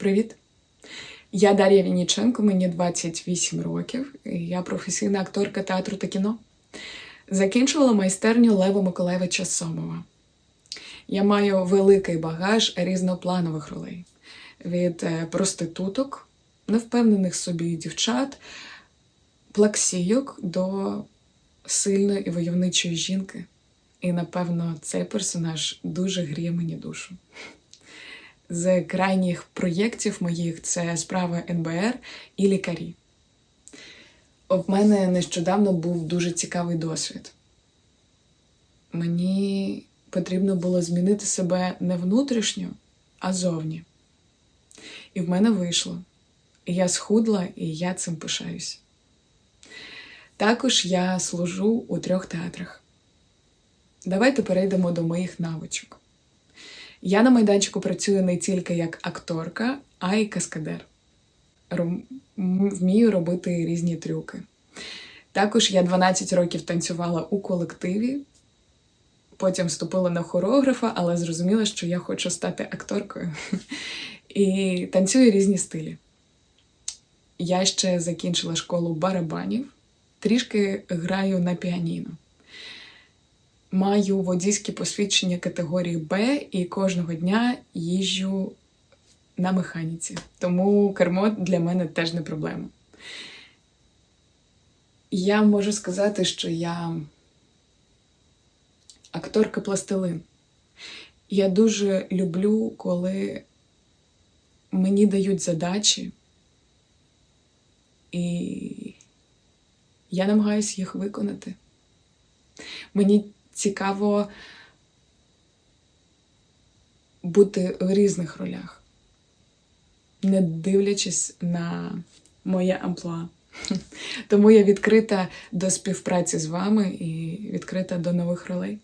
Привіт! Я Дар'я Вінніченко, мені 28 років. і Я професійна акторка театру та кіно. Закінчувала майстерню Лева Миколаєвича Сомова. Я маю великий багаж різнопланових ролей від е, проституток, невпевнених собі дівчат, плаксійок до сильної і войовничої жінки. І, напевно, цей персонаж дуже гріє мені душу. З крайніх проєктів моїх це справи НБР і лікарі. В мене нещодавно був дуже цікавий досвід. Мені потрібно було змінити себе не внутрішньо, а зовні. І в мене вийшло. Я схудла, і я цим пишаюсь. Також я служу у трьох театрах. Давайте перейдемо до моїх навичок. Я на майданчику працюю не тільки як акторка, а й каскадер. Вмію робити різні трюки. Також я 12 років танцювала у колективі, потім вступила на хореографа, але зрозуміла, що я хочу стати акторкою. І танцюю різні стилі. Я ще закінчила школу барабанів, трішки граю на піаніно. Маю водійське посвідчення категорії Б і кожного дня їжджу на механіці. Тому кермо для мене теж не проблема. Я можу сказати, що я акторка пластилин. Я дуже люблю, коли мені дають задачі, і я намагаюся їх виконати. Мені цікаво бути в різних ролях, не дивлячись на моє амплуа. Тому я відкрита до співпраці з вами і відкрита до нових ролей.